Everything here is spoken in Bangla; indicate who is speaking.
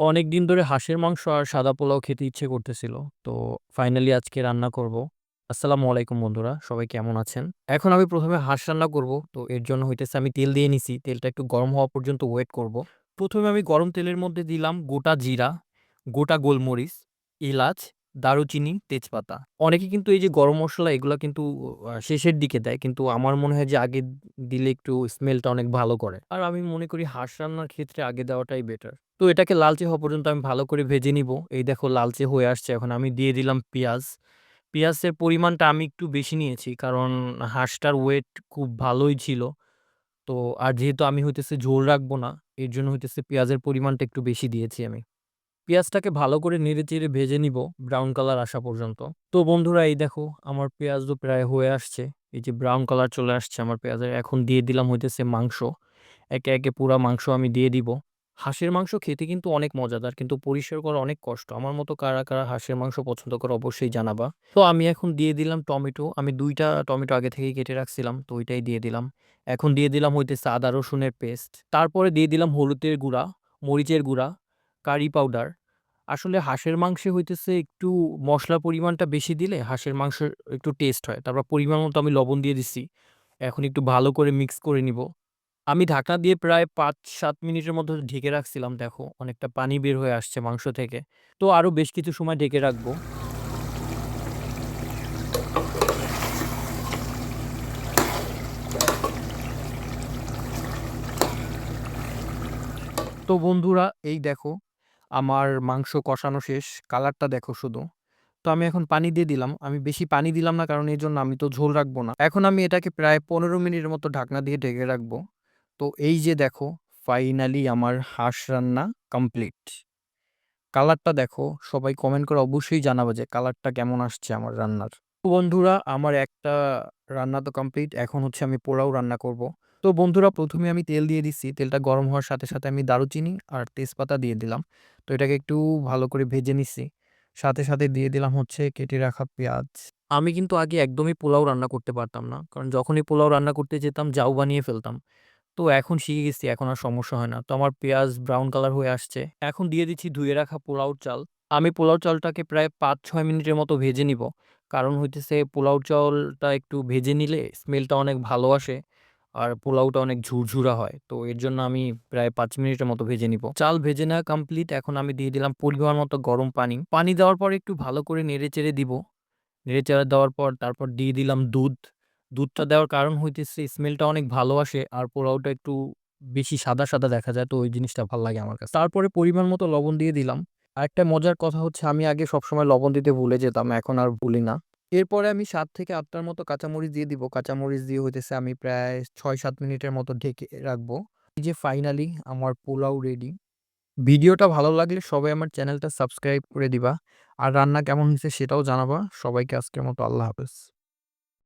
Speaker 1: অনেকদিন ধরে হাঁসের মাংস আর সাদা পোলাও খেতে ইচ্ছে করতেছিল। তো ফাইনালি আজকে রান্না করব। আসসালামু আলাইকুম বন্ধুরা, সবাই কেমন আছেন? এখন আমি প্রথমে হাঁস রান্না করব। তো এর জন্য হইতেছে আমি তেল দিয়ে নিছি। তেলটা একটু গরম হওয়া পর্যন্ত ওয়েট করব। প্রথমে আমি গরম তেলের মধ্যে দিলাম গোটা জিরা, গোটা গোলমরিচ, এলাচ, দারুচিনি, তেজপাতা। অনেকে কিন্তু এই যে গরম মশলা এগুলো কিন্তু শেষের দিকে দেয়। কিন্তু আমার মনে হয় যে আগে দিলে একটু স্মেলটা অনেক ভালো করে। আর আমি মনে করি হাঁস রান্নার ক্ষেত্রে আগে দেওয়াটাই বেটার। তো এটাকে লালচে হওয়া পর্যন্ত আমি ভালো করে ভেজে নিব। এই দেখো লালচে হয়ে আসছে। এখন আমি দিয়ে দিলাম পেঁয়াজ। পেঁয়াজের পরিমাণটা আমি একটু বেশি নিয়েছি। কারণ হাঁসটার ওয়েট খুব ভালোই ছিল। তো আর যেহেতু আমি হইতেছে ঝোল রাখব না, এর জন্য হইতেছে পেঁয়াজের পরিমাণটা একটু বেশি দিয়েছি আমি। পেঁয়াজটাকে ভালো করে নেড়ে-চেড়ে ভেজে নিব ব্রাউন কালার আসা পর্যন্ত। তো বন্ধুরা এই দেখো আমার পেঁয়াজও প্রায় হয়ে আসছে। এই যে ব্রাউন কালার চলে আসছে আমার পেঁয়াজের। এখন দিয়ে দিলাম হইতেছে মাংস। একে, একে পুরা মাংস আমি দিয়ে দিব। হাঁসের মাংস খেতে কিন্তু অনেক মজাদার কিন্তু পরিষ্কার করা অনেক কষ্ট। আমার মতো কারা, কারা হাঁসের মাংস পছন্দ করো অবশ্যই জানাবা। তো আমি এখন দিয়ে দিলাম টমেটো। আমি দুইটা টমেটো আগে থেকেই কেটে রাখছিলাম। তো ওইটাই দিয়ে দিলাম। এখন দিয়ে দিলাম হইতেছে আদা রসুনের পেস্ট। তারপরে দিয়ে দিলাম হলুদের গুঁড়া, মরিচের গুঁড়া, কারি পাউডার। আসলে হাঁসের মাংসে হইতেছে একটু মসলার পরিমাণটা বেশি দিলে হাঁসের মাংসের একটু টেস্ট হয়। তারপর পরিমাণ মতো আমি লবণ দিয়ে দিচ্ছি। এখন একটু ভালো করে মিক্স করে নিব। আমি ঢাকনা দিয়ে প্রায় ৫-৭ মিনিটের মতো ঢেকে রাখছিলাম। দেখো অনেকটা পানি বের হয়ে আসছে মাংস থেকে। তো আরও বেশ কিছু সময় ঢেকে রাখব। তো বন্ধুরা, এই দেখো, আমার মাংস কষানো শেষ। কালারটা দেখো শুধু। তো আমি এখন পানি দিয়ে দিলাম। আমি বেশি পানি দিলাম না, কারণ এই জন্য আমি তো ঝোল রাখব না। এখন আমি এটাকে প্রায় ১৫ মিনিটের মতো ঢাকনা দিয়ে ঢেকে রাখব। তো এই যে দেখো ফাইনালি আমার হাঁস রান্না কমপ্লিট। কালারটা দেখো সবাই কমেন্ট করে অবশ্যই জানাবে যে কালারটা কেমন আসছে আমার রান্নার। বন্ধুরা আমার একটা রান্না তো কমপ্লিট। এখন হচ্ছে আমি পোলাও রান্না করব। তো বন্ধুরা প্রথমে আমি তেল দিয়ে দিচ্ছি। তেলটা গরম হওয়ার সাথে, সাথে আমি দারুচিনি আর তেজপাতা দিয়ে দিলাম। তো এটাকে একটু ভালো করে ভেজে নিচ্ছি। সাথে, সাথে দিয়ে দিলাম হচ্ছে কেটে রাখা পেঁয়াজ। আমি কিন্তু আগে একদমই পোলাও রান্না করতে পারতাম না। কারণ যখনই পোলাও রান্না করতে যেতাম জাউ বানিয়ে ফেলতাম। তো এখন শিখে গেছি, এখন আর সমস্যা হয় না। তো আমার পেঁয়াজ ব্রাউন কালার হয়ে আসছে। এখন দিয়ে দিচ্ছি ধুয়ে রাখা পোলাওর চাল। আমি পোলাও চালটাকে প্রায় ৫-৬ মিনিটের মতো ভেজে নিব। কারণ হইতেছে পোলাও চালটা একটু ভেজে নিলে স্মেলটা অনেক ভালো আসে। আর পোলাওটা অনেক ঝুরঝুরা হয়। তো এর জন্য আমি প্রায় পাঁচ মিনিটের মতো ভেজে নিব। চাল ভেজে নেওয়া কমপ্লিট। এখন আমি দিয়ে দিলাম পরিমাণ মতো গরম পানি। পানি দেওয়ার পর একটু ভালো করে নেড়ে-চেড়ে দিব। নেড়ে-চেড়ে দেওয়ার পর তারপর দিয়ে দিলাম দুধ। দুধটা দেওয়ার কারণ হইতেছে স্মেলটা অনেক ভালো আসে আর পোলাওটা একটু বেশি সাদা, সাদা দেখা যায়। তো ওই জিনিসটা ভালো লাগে আমার কাছে। তারপরে পরিমাণ মতো লবণ দিয়ে দিলাম। আরেকটা মজার কথা হচ্ছে আমি আগে সবসময় লবণ দিতে ভুলে যেতাম। এখন আর ভুলি না। এরপরে আমি সাত থেকে আটটার মতো কাঁচামরিচ দিয়ে দিব। কাঁচামরিচ দিয়ে হইতেছে আমি প্রায় ৬-৭ মিনিটের মতো ঢেকে রাখব। এই যে ফাইনালি আমার পোলাও রেডি। ভিডিওটা ভালো লাগলে সবাই আমার চ্যানেলটা সাবস্ক্রাইব করে দিবা। আর রান্না কেমন হয়েছে সেটাও জানাবা। সবাইকে আজকের মতো আল্লাহ হাফেজ।